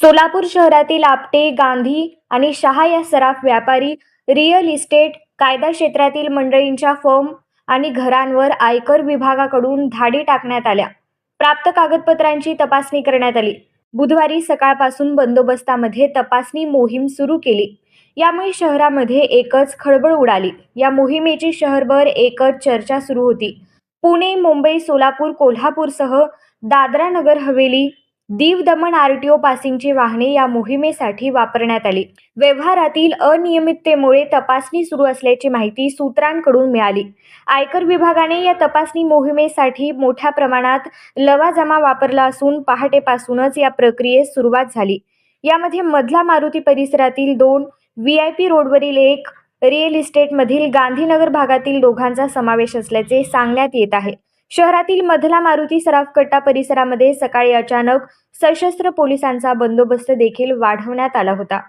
सोलापूर शहरातील आपटे गांधी आणि शहा या सराफ व्यापारी रिअल इस्टेट कायदा क्षेत्रातील मंडळींच्या फर्म आणि घरांवर आयकर विभागाकडून धाडी टाकण्यात आल्या. प्राप्त कागदपत्रांची तपासणी करण्यात आली. बुधवारी सकाळपासून बंदोबस्तामध्ये तपासणी मोहीम सुरू केली. यामुळे शहरामध्ये एकच खळबळ उडाली. या मोहिमेची शहरभर एकच चर्चा सुरू होती. पुणे मुंबई सोलापूर कोल्हापूरसह दादरा नगर हवेली दीव दमण आरटीओ पासिंगची वाहने या मोहिमेसाठी वापरण्यात आली. व्यवहारातील अनियमिततेमुळे तपासणी सुरू असल्याची माहिती सूत्रांकडून मिळाली. आयकर विभागाने या तपासणी मोहिमेसाठी मोठ्या प्रमाणात लवाजमा वापरला असून पहाटेपासूनच या प्रक्रियेस सुरुवात झाली. यामध्ये मधला मारुती परिसरातील दोन व्ही आय पी रोडवरील एक रिअल इस्टेटमधील गांधीनगर भागातील दोघांचा समावेश असल्याचे सांगण्यात येत आहे. शहरातील मधला मारुती सराफ कट्टा परिसरामध्ये सकाळी अचानक सशस्त्र पोलिसांचा बंदोबस्त देखील वाढवण्यात आला होता.